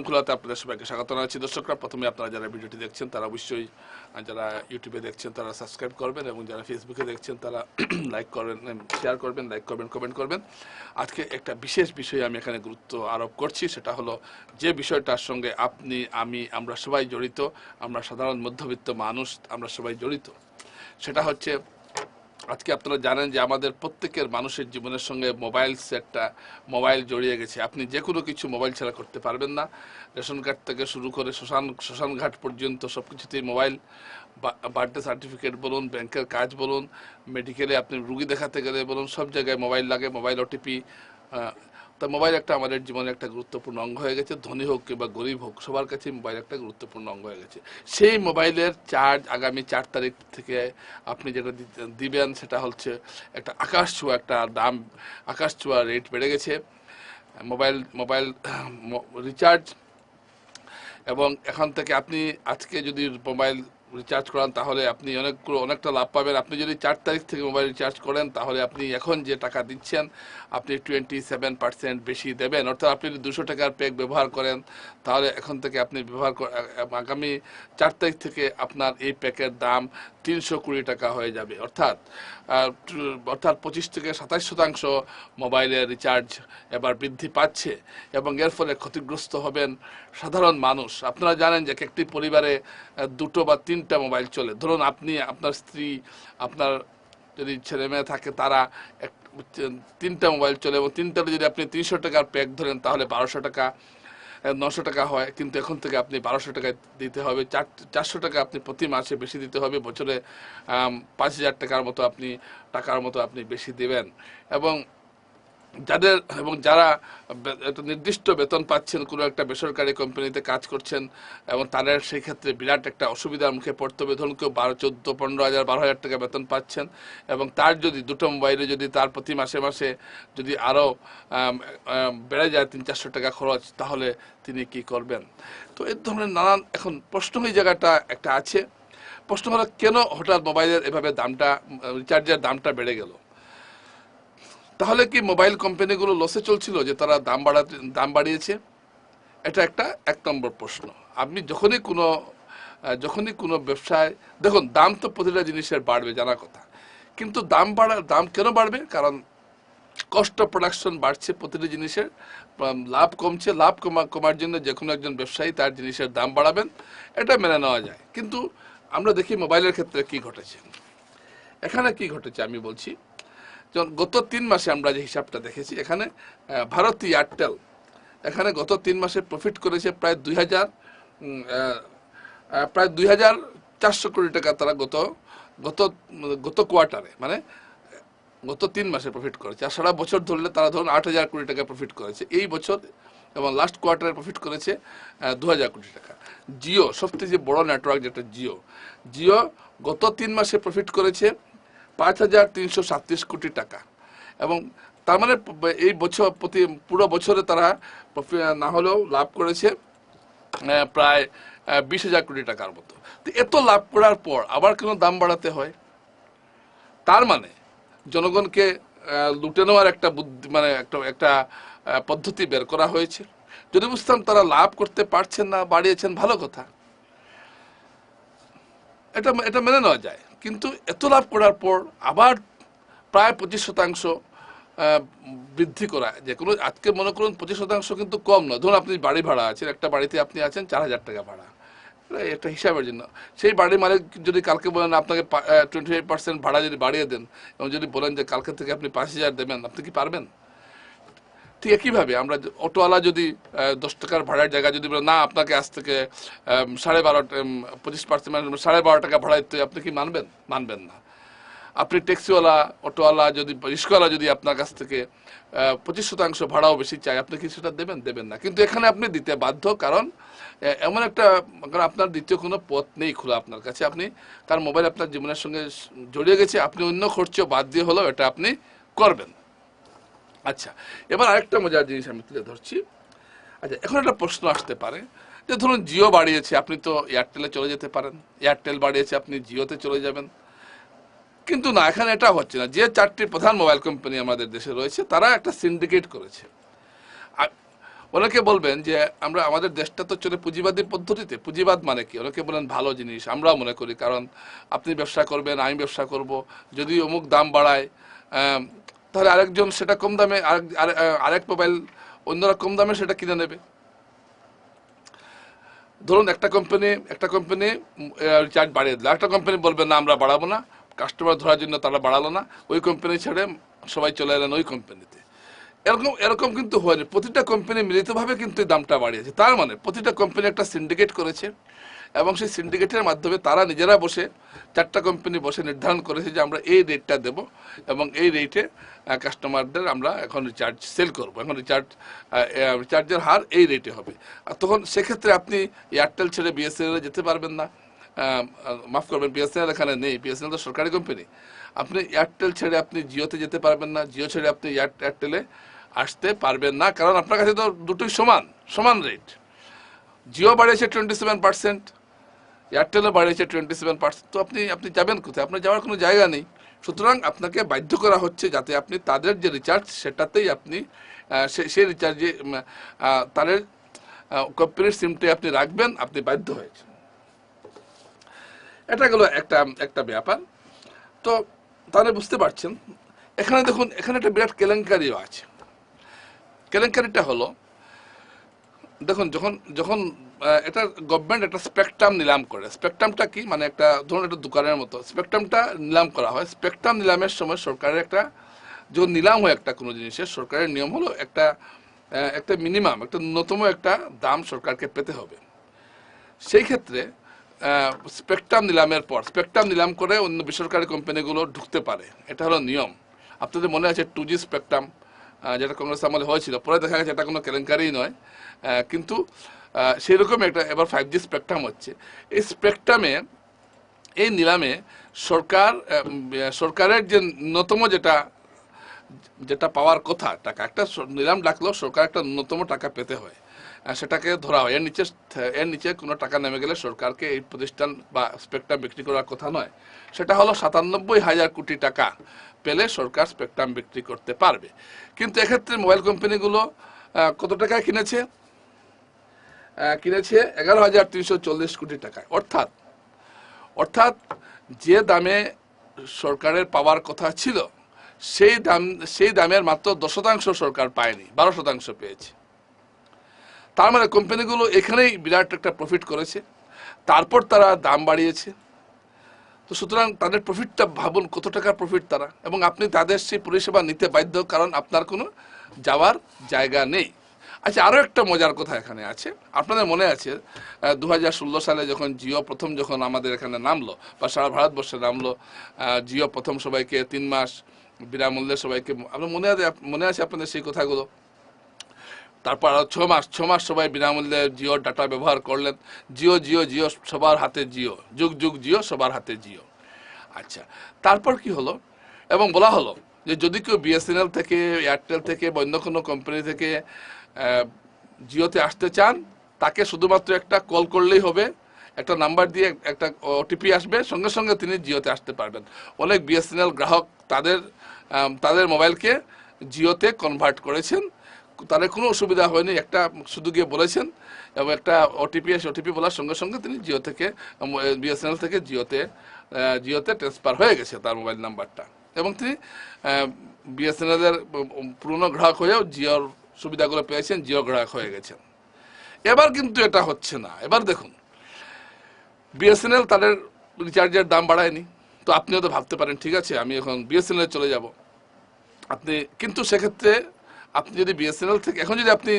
সালাম খোলাতে আপনাদের সবাইকে স্বাগত জানাচ্ছি। দর্শকরা, প্রথমে আপনারা যারা ভিডিওটি দেখছেন, তারা অবশ্যই যারা ইউটিউবে দেখছেন, তারা সাবস্ক্রাইব করবেন এবং যারা ফেসবুকে দেখছেন, তারা লাইক করবেন শেয়ার করবেন লাইক করবেন কমেন্ট করবেন। আজকে একটা বিশেষ বিষয়ে আমি এখানে গুরুত্ব আরোপ করছি, সেটা হলো যে বিষয়টার সঙ্গে আপনি, আমি, আমরা সবাই জড়িত, আমরা সাধারণ মধ্যবিত্ত মানুষ, আমরা সবাই জড়িত। সেটা হচ্ছে আজকে আপনারা জানেন যে আমাদের প্রত্যেকের মানুষের জীবনের সঙ্গে মোবাইল সেটটা, মোবাইল জড়িয়ে গেছে। আপনি যে কোনো কিছু মোবাইল ছাড়া করতে পারবেন না। রেশন কার্ড থেকে শুরু করে শ্মশান শ্মশান ঘাট পর্যন্ত সব কিছুতেই মোবাইল বার্থডে সার্টিফিকেট বলুন, ব্যাংকের কাজ বলুন, মেডিকেলে আপনি রুগী দেখাতে গেলে বলুন, সব জায়গায় মোবাইল লাগে, মোবাইল ওটিপি তা মোবাইল একটা আমাদের জীবনে একটা গুরুত্বপূর্ণ অঙ্গ হয়ে গেছে। ধনী হোক কিংবা গরিব হোক, সবার কাছে মোবাইল একটা গুরুত্বপূর্ণ অঙ্গ হয়ে গেছে। সেই মোবাইলের চার্জ আগামী চার তারিখ থেকে আপনি যেটা দিবেন সেটা হচ্ছে একটা আকাশ ছোঁয়া, একটা দাম, আকাশ ছোঁয়া রেট বেড়ে গেছে। মোবাইল মোবাইল রিচার্জ এবং এখান থেকে আপনি আজকে যদি মোবাইল রিচার্জ করান, তাহলে আপনি অনেকগুলো, অনেকটা লাভ পাবেন। আপনি যদি চার তারিখ থেকে মোবাইল রিচার্জ করেন, তাহলে আপনি এখন যে টাকা দিচ্ছেন, আপনি টোয়েন্টি সেভেন পার্সেন্ট বেশি দেবেন। অর্থাৎ আপনি যদি দুশো টাকার প্যাক ব্যবহার করেন, তাহলে এখন থেকে আপনি ব্যবহার আগামী চার তারিখ থেকে আপনার এই প্যাকের দাম তিনশো কুড়ি টাকা হয়ে যাবে। অর্থাৎ অর্থাৎ পঁচিশ থেকে সাতাশ শতাংশ মোবাইলের রিচার্জ এবার বৃদ্ধি পাচ্ছে এবং এর ফলে ক্ষতিগ্রস্ত হবেন সাধারণ মানুষ। আপনারা জানেন যে একটি পরিবারে দুটো বা তিনটা মোবাইল চলে। ধরুন আপনি, আপনার স্ত্রী, আপনার যদি ছেলে মেয়ে থাকে, তারা এক, তিনটা মোবাইল চলে এবং তিনটাতে যদি আপনি তিনশো টাকার প্যাক ধরেন, তাহলে বারোশো টাকা নশো টাকা হয়, কিন্তু এখন থেকে আপনি বারোশো টাকা দিতে হবে, চার, চারশো টাকা আপনি প্রতি মাসে বেশি দিতে হবে, বছরে পাঁচ হাজার টাকার মতো আপনি, টাকার মতো আপনি বেশি দেবেন। এবং যাদের এবং যারা একটা নির্দিষ্ট বেতন পাচ্ছেন, কোনো একটা বেসরকারি কোম্পানিতে কাজ করছেন, এবং তাদের সেই ক্ষেত্রে বিরাট একটা অসুবিধার মুখে পড়তে হবে। ধরুন কেউ বারো, চোদ্দ, পনেরো হাজার, বারো হাজার টাকা বেতন পাচ্ছেন, এবং তার যদি দুটো মোবাইলে যদি তার প্রতি মাসে মাসে যদি আরও বেড়ে যায় তিন, চারশো টাকা খরচ, তাহলে তিনি কি করবেন? তো এই ধরনের নানান এখন প্রশ্ন এই জায়গাটা একটা আছে। প্রশ্ন হলো, কেন হঠাৎ মোবাইলের এভাবে দামটা রিচার্জের দামটা বেড়ে গেল? তাহলে কি মোবাইল কোম্পানিগুলো লসে চলছিল যে তারা দাম বাড়াতে, দাম বাড়িয়েছে? এটা একটা এক নম্বর প্রশ্ন। আপনি যখনই কোনো যখনই কোনো ব্যবসায়, দেখুন, দাম তো প্রতিটা জিনিসের বাড়বে, জানা কথা। কিন্তু দাম বাড়া, দাম কেন বাড়বে? কারণ কষ্ট প্রোডাকশন বাড়ছে প্রতিটি জিনিসের লাভ কমছে, লাভ কমা, কমার জন্য যে কোনো একজন ব্যবসায়ী তার জিনিসের দাম বাড়াবেন, এটা মেনে নেওয়া যায়। কিন্তু আমরা দেখি মোবাইলের ক্ষেত্রে কি ঘটেছে। এখানে কি ঘটেছে আমি বলছি গত তিন মাসে আমরা যে হিসাবটা দেখেছি, এখানে ভারতী এয়ারটেল, এখানে গত তিন মাসে প্রফিট করেছে প্রায় দুই হাজার প্রায় দুই হাজার চারশো কোটি টাকা তারা গত গত গত কোয়ার্টারে মানে গত তিন মাসে প্রফিট করেছে। আর সারা বছর ধরলে তারা ধরুন আট হাজার কোটি টাকা প্রফিট করেছে। এই বছর এবং লাস্ট কোয়ার্টারে প্রফিট করেছে দু হাজার কোটি টাকা। জিও সবথেকে বড় নেটওয়ার্ক যেটা জিও জিও গত তিন মাসে প্রফিট করেছে পাঁচ হাজার তিনশো সাতত্রিশ কোটি টাকা। এবং তার মানে এই বছর প্রতি পুরো বছরে তারা না হলেও লাভ করেছে প্রায় বিশ হাজার কোটি টাকার মতো। তো এত লাভ করার পর আবার কেন দাম বাড়াতে হয়? তার মানে জনগণকে লুটে নেওয়ার একটা বুদ্ধি মানে একটা একটা পদ্ধতি বের করা হয়েছে। যদি বুঝতাম তারা লাভ করতে পারছেন না, বাড়িয়েছেন, ভালো কথা। এটা এটা মেনে নেওয়া যায়। কিন্তু এত লাভ করার পর আবার প্রায় পঁচিশ শতাংশ বৃদ্ধি করা। যে কোনো আজকে মনে করুন পঁচিশ শতাংশ কিন্তু কম নয়। ধরুন আপনি বাড়ি ভাড়া আছেন, একটা বাড়িতে আপনি আছেন চার হাজার টাকা ভাড়া। একটা হিসাবের জন্য। সেই বাড়ির মালিক যদি কালকে বলেন আপনাকে টোয়েন্টি ফাইভ পার্সেন্ট ভাড়া যদি বাড়িয়ে দেন এবং যদি বলেন যে কালকে থেকে আপনি পাঁচ হাজার দেবেন, আপনি কি পারবেন? ঠিক একইভাবে আমরা অটোওয়ালা যদি দশ টাকার ভাড়ার জায়গায় যদি না, আপনাকে আজ থেকে সাড়ে বারো পঁচিশ পার্সেন্ট সাড়ে বারো টাকা ভাড়া দিতে আপনি কি মানবেন? মানবেন না। আপনি ট্যাক্সিওয়ালা, অটোওয়ালা যদি রিক্সাওয়ালা যদি আপনার কাছ থেকে পঁচিশ শতাংশ ভাড়াও বেশি চাই আপনি কি সেটা দেবেন? দেবেন না। কিন্তু এখানে আপনি দিতে বাধ্য, কারণ এমন একটা, কারণ আপনার দ্বিতীয় কোনো পথ নেই খোলা আপনার কাছে। আপনি তার মোবাইল আপনার জীবনের সঙ্গে জড়িয়ে গেছে, আপনি অন্য খরচ বাদ দিয়ে হলেও এটা আপনি করবেন। আচ্ছা এবার আরেকটা মজার জিনিস আমি তুলে ধরছি। আচ্ছা এখন একটা প্রশ্ন আসতে পারে যে ধরুন জিও বাড়িয়েছে, আপনি তো এয়ারটেলে চলে যেতে পারেন। এয়ারটেল বাড়িয়েছে, আপনি জিওতে চলে যাবেন। কিন্তু না, এখানে এটা হচ্ছে না। যে চারটি প্রধান মোবাইল কোম্পানি আমাদের দেশে রয়েছে, তারা একটা সিন্ডিকেট করেছে। অনেকে বলবেন যে, আমরা, আমাদের দেশটা তো চলে পুঁজিবাদী পদ্ধতিতে। পুঁজিবাদ মানে কি? অনেকে বলেন, ভালো জিনিস, আমরাও মনে করি। কারণ আপনি ব্যবসা করবেন, আমি ব্যবসা করব। যদি অমুক দাম বাড়ায় তাহলে আরেকজন সেটা কম দামে, আরেক, আরে- আরেক মোবাইল অন্যরা কম দামে সেটা কিনে নেবে। ধরুন একটা কোম্পানি একটা কোম্পানি রিচার্জ বাড়িয়ে দিল। একটা কোম্পানি বলবে, না, আমরা বাড়াবো না। কাস্টমার ধরার জন্য তারা বাড়ালো না। ওই কোম্পানি ছেড়ে সবাই চলে এলেন ওই কোম্পানিতে এরকম এরকম কিন্তু হয়নি। প্রতিটা কোম্পানি মিলিতভাবে কিন্তু দামটা বাড়িয়েছে। তার মানে প্রতিটা কোম্পানি একটা সিন্ডিকেট করেছে এবং সেই সিন্ডিকেটের মাধ্যমে তারা নিজেরা বসে চারটা কোম্পানি বসে নির্ধারণ করেছে যে আমরা এই রেটটা দেব এবং এই রেটে কাস্টমারদের আমরা এখন রিচার্জ সেল করব। এখন রিচার্জ রিচার্জের হার এই রেটে হবে। আর তখন সেক্ষেত্রে আপনি এয়ারটেল ছেড়ে বিএসএনএল যেতে পারবেন না। মাফ করবেন বিএসএনএল এখানে নেই। বিএসএনএল তো সরকারি কোম্পানি আপনি এয়ারটেল ছেড়ে আপনি জিওতে যেতে পারবেন না। জিও ছেড়ে আপনি এয়ার- এয়ারটেলে আসতে পারবেন না, কারণ আপনার কাছে তো দুটোই সমান সমান রেট জিও বাড়িয়েছে টোয়েন্টি সেভেন পার্সেন্ট এয়ারটেলও বাড়িয়েছে টোয়েন্টি সেভেন পার্সেন্ট তো আপনি আপনি যাবেন কোথায়? আপনার যাওয়ার কোনো জায়গা নেই। সুতরাং আপনাকে বাধ্য করা হচ্ছে যাতে আপনি তাদের যে রিচার্জ সেটাতেই আপনি সেই রিচার্জে তাদের কোম্পানির সিমটাই আপনি রাখবেন, আপনি বাধ্য হয়েছেন। এটা গেলো একটা একটা ব্যাপার। তো তাহলে বুঝতে পারছেন, এখানে দেখুন, এখানে একটা বিরাট কেলেঙ্কারিও আছে। কেলেঙ্কারিটা হলো, দেখুন, যখন যখন এটা গভর্নমেন্ট একটা স্পেকট্রাম নিলাম করে স্পেকট্রামটা কি? মানে একটা, ধরুন একটা দোকানের মতো স্পেকট্রামটা নিলাম করা হয়। স্পেকট্রাম নিলামের সময় সরকারের একটা, যখন নিলাম হয় একটা কোনো জিনিসের, সরকারের নিয়ম হলো একটা একটা মিনিমাম একটা ন্যূনতম একটা দাম সরকারকে পেতে হবে। সেই ক্ষেত্রে স্পেকট্রাম নিলামের পর স্পেকট্রাম নিলাম করে অন্য বেসরকারি কোম্পানিগুলো ঢুকতে পারে। এটা হলো নিয়ম। আপনাদের মনে আছে টু জি স্পেকট্রাম যেটা কংগ্রেস আমলে হয়েছিল। পরে দেখা গেছে এটা কোনো কেলেঙ্কারি নয়। কিন্তু সেরকম একটা এবার ফাইভ জি স্পেকট্রাম হচ্ছে। এই স্পেকট্রামে এই নিলামে সরকার সরকারের যে ন্যূনতম যেটা যেটা পাওয়ার কথা, টাকা, একটা নিলাম ডাকলেও সরকার একটা ন্যূনতম টাকা পেতে হয়। সেটাকে ধরা হয়। এর নিচে এর নিচে কোনো টাকা নেমে গেলে সরকারকে এই প্রতিষ্ঠান বা স্পেকট্রাম বিক্রি করার কথা নয়। সেটা হলো সাতানব্বই হাজার কোটি টাকা পেলে সরকার স্পেকট্রাম বিক্রি করতে পারবে। কিন্তু এক্ষেত্রে মোবাইল কোম্পানিগুলো কত টাকায় কিনেছে? কিনেছে এগারো হাজার তিনশো চল্লিশ কোটি টাকায়। অর্থাৎ অর্থাৎ যে দামে সরকারের পাওয়ার কথা ছিল, সেই দাম, সেই দামের মাত্র দশ শতাংশ সরকার পায়নি, বারো শতাংশ পেয়েছে। তার মানে কোম্পানিগুলো এখানেই বিরাট একটা প্রফিট করেছে। তারপর তারা দাম বাড়িয়েছে। তো সুতরাং তাদের প্রফিটটা ভাবুন, কত টাকার প্রফিট তারা? এবং আপনি তাদের সেই পরিষেবা নিতে বাধ্য, কারণ আপনার কোনো যাওয়ার জায়গা নেই। আচ্ছা আরও একটা মজার কথা এখানে আছে। আপনাদের মনে আছে দু হাজার ষোলো সালে যখন জিও প্রথম যখন আমাদের এখানে নামলো, বা সারা ভারতবর্ষে নামলো জিও প্রথম সবাইকে তিন মাস বিনামূল্যে সবাইকে, আপনার মনে আছে মনে আছে আপনাদের সেই কথাগুলো? তারপর আরও ছ মাস ছ মাস সবাই বিনামূল্যে জিও ডাটা ব্যবহার করলেন। জিও জিও জিও, সবার হাতে জিও। যুগ যুগ, জিও, সবার হাতে জিও। আচ্ছা তারপর কি হলো? এবং বলা হলো যে যদি কেউ বিএসএনএল থেকে, এয়ারটেল থেকে বা অন্য কোনো কোম্পানি থেকে জিওতে আসতে চান, তাকে শুধুমাত্র একটা কল করলেই হবে। একটা নাম্বার দিয়ে একটা ওটিপি আসবে, সঙ্গে সঙ্গে তিনি জিওতে আসতে পারবেন। অনেক বিএসএনএল গ্রাহক তাদের তাদের মোবাইলকে জিওতে কনভার্ট করেছেন। তাদের কোনো অসুবিধা হয়নি। একটা শুধু গিয়ে বলেছেন এবং একটা ওটিপি এসে ওটিপি বলার সঙ্গে সঙ্গে তিনি জিও থেকে বিএসএনএল থেকে জিওতে জিওতে ট্রান্সফার হয়ে গেছে তার মোবাইল নাম্বারটা এবং তিনি বিএসএনএল এর পুরনো গ্রাহক হয়েও জিওর সুবিধাগুলো পেয়েছেন, জিও গ্রাহক হয়ে গেছেন। এবার কিন্তু এটা হচ্ছে না। এবার দেখুন বিএসএনএল তাদের রিচার্জের দাম বাড়ায়নি। তো আপনিও তো ভাবতে পারেন, ঠিক আছে, আমি এখন বিএসএনএল চলে যাব। আপনি, কিন্তু সেক্ষেত্রে আপনি যদি বিএসএনএল থেকে, এখন যদি আপনি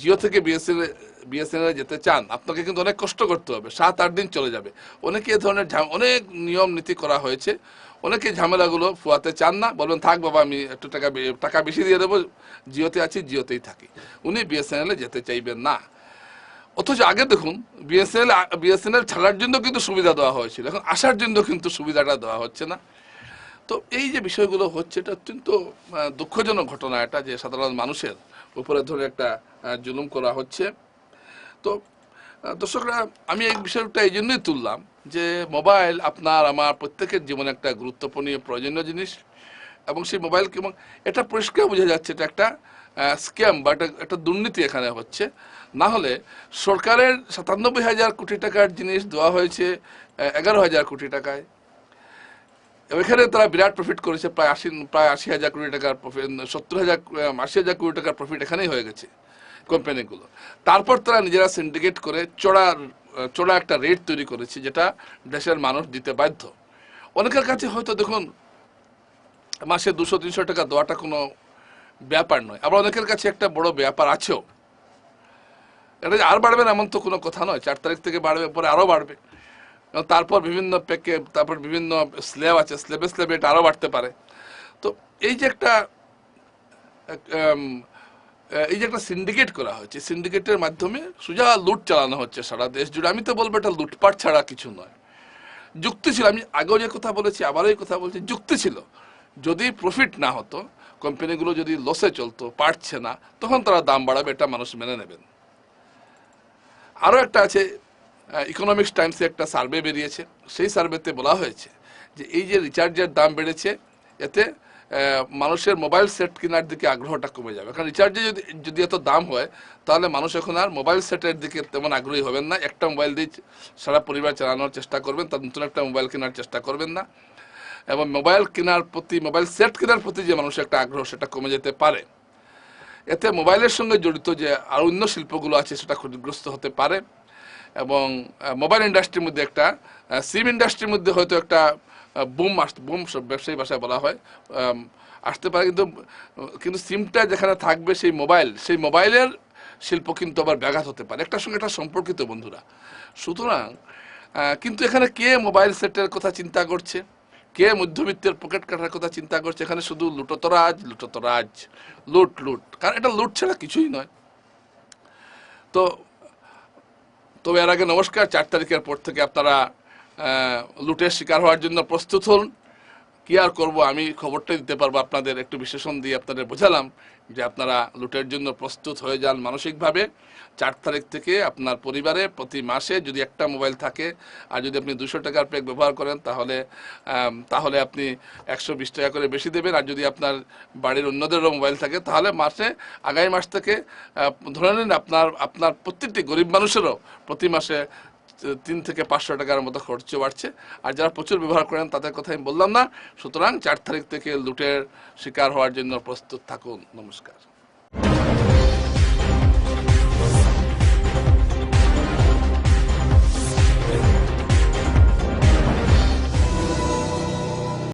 জিও থেকে বিএসএনএল বিএসএনএল যেতে চান, আপনাকে কিন্তু অনেক কষ্ট করতে হবে, সাত, আট দিন চলে যাবে। অনেকে এ ধরনের অনেক নিয়ম নীতি করা হয়েছে, অনেকে ঝামেলাগুলো ফুয়াতে চান না, বলবেন, থাক বাবা, আমি একটু টাকা টাকা বেশি দিয়ে দেবো জিওতে আছি জিওতেই থাকি। উনি বিএসএনএলে যেতে চাইবেন না। অথচ আগে দেখুন বিএসএনএল বিএসএনএল ছাড়ার জন্য কিন্তু সুবিধা দেওয়া হয়েছিল, এখন আসার জন্য কিন্তু সুবিধাটা দেওয়া হচ্ছে না। তো এই যে বিষয়গুলো হচ্ছে, এটা অত্যন্ত দুঃখজনক ঘটনা এটা যে সাধারণ মানুষের উপরে ধরে একটা জুলুম করা হচ্ছে। তো দর্শকরা, আমি এই বিষয়টা এই জন্যই তুললাম যে মোবাইল আপনার, আমার প্রত্যেকের জীবনে একটা গুরুত্বপূর্ণ, প্রয়োজনীয় জিনিস এবং সেই মোবাইল এবং এটা পরিষ্কার বোঝা যাচ্ছে, এটা একটা স্ক্যাম বা একটা একটা দুর্নীতি এখানে হচ্ছে। না হলে সরকারের সাতানব্বই হাজার কোটি টাকার জিনিস দেওয়া হয়েছে, এগারো হাজার কোটি টাকায়। এখানে তারা বিরাট প্রফিট করেছে, প্রায় আশি প্রায় আশি হাজার কোটি টাকার প্রফিট সত্তর হাজার আশি হাজার কোটি টাকার প্রফিট এখানেই হয়ে গেছে কোম্পানিগুলো তারপর তারা নিজেরা সিন্ডিকেট করে চড়া চড়া একটা রেট তৈরি করেছে, যেটা দেশের মানুষ দিতে বাধ্য। অনেকের কাছে হয়তো দেখুন, মাসে দুশো, তিনশো টাকা দেওয়াটা কোনো ব্যাপার নয়। আবার অনেকের কাছে একটা বড় ব্যাপার আছেও। এটা আর বাড়বে না এমন তো কোনো কথা নয়। চার তারিখ থেকে বাড়বে, পরে আরও বাড়বে। তারপর বিভিন্ন প্যাকে তারপর বিভিন্ন স্ল্যাব আছে স্ল্যাবে স্ল্যাবে এটা আরও বাড়তে পারে। তো এই যে একটা এই যে একটা সিন্ডিকেট করা হয়েছে সিন্ডিকেটের মাধ্যমে সোজা লুট চালানো হচ্ছে সারা দেশ জুড়ে। আমি তো বলব এটা লুটপাট ছাড়া কিছু নয়। যুক্তি ছিল, আমি আগেও যে কথা বলেছি, আবারও এই কথা বলছি, যুক্তি ছিল। যদি প্রফিট না হতো কোম্পানিগুলো যদি লসে চলতো, পারছে না, তখন তারা দাম বাড়াবে, এটা মানুষ মেনে নেবেন। আরও একটা আছে ইকোনমিক্স টাইমসে একটা সার্ভে বেরিয়েছে। সেই সার্ভেতে বলা হয়েছে যে এই যে রিচার্জের দাম বেড়েছে, এতে মানুষের মোবাইল সেট কেনার দিকে আগ্রহটা কমে যাবে। কারণ রিচার্জে যদি যদি এত দাম হয়, তাহলে মানুষ এখন আর মোবাইল সেটের দিকে তেমন আগ্রহী হবেন না। একটা মোবাইল দিয়ে সারা পরিবার চালানোর চেষ্টা করবেন, তার নতুন একটা মোবাইল কেনার চেষ্টা করবেন না। এবং মোবাইল কেনার প্রতি মোবাইল সেট কেনার প্রতি যে মানুষের একটা আগ্রহ, সেটা কমে যেতে পারে। এতে মোবাইলের সঙ্গে জড়িত যে আর অন্য শিল্পগুলো আছে, সেটা ক্ষতিগ্রস্ত হতে পারে। এবং মোবাইল ইন্ডাস্ট্রির মধ্যে একটা সিম ইন্ডাস্ট্রির মধ্যে হয়তো একটা বুম আস বুম ব্যবসায়ী ভাষায় বলা হয়। আসতে পারে, কিন্তু কিন্তু সিমটা যেখানে থাকবে সেই মোবাইল সেই মোবাইলের শিল্প কিন্তু আবার ব্যাঘাত হতে পারে। একটার সঙ্গে একটা সম্পর্কিত বন্ধুরা। সুতরাং কিন্তু এখানে কে মোবাইল সেটের কথা চিন্তা করছে? কে মধ্যবিত্তের পকেট কাটার কথা চিন্তা করছে? এখানে শুধু লুটতরাজ লুটতরাজ, লুট লুট। কারণ এটা লুট ছাড়া কিছুই নয়। তো তবে এর আগে নমস্কার, চার তারিখের পর থেকে আপনারা লুটের শিকার হওয়ার জন্য প্রস্তুত হন। কি আর করব? আমি খবরটা দিতে পারব। আপনাদের একটু বিশ্লেষণ দিয়ে আপনাদের বোঝালাম যে আপনারা লুটের জন্য প্রস্তুত হয়ে যান মানসিকভাবে। চার তারিখ থেকে আপনার পরিবারে প্রতি মাসে যদি একটা মোবাইল থাকে আর যদি আপনি দুশো টাকার প্যাক ব্যবহার করেন তাহলে তাহলে আপনি একশো বিশ টাকা করে বেশি দেবেন। আর যদি আপনার বাড়ির অন্যদেরও মোবাইল থাকে তাহলে মাসে, আগামী মাস থেকে ধরে নিন আপনার আপনার প্রত্যেকটি গরিব মানুষেরও প্রতি মাসে তিন থেকে পাঁচশো টাকার মতো খরচ বাড়ছে। আর যারা প্রচুর ব্যবহার করেন, তাদের কথা আমি বললাম না। সুতরাং চার তারিখ থেকে লুটের শিকার হওয়ার জন্য প্রস্তুত থাকুন। নমস্কার।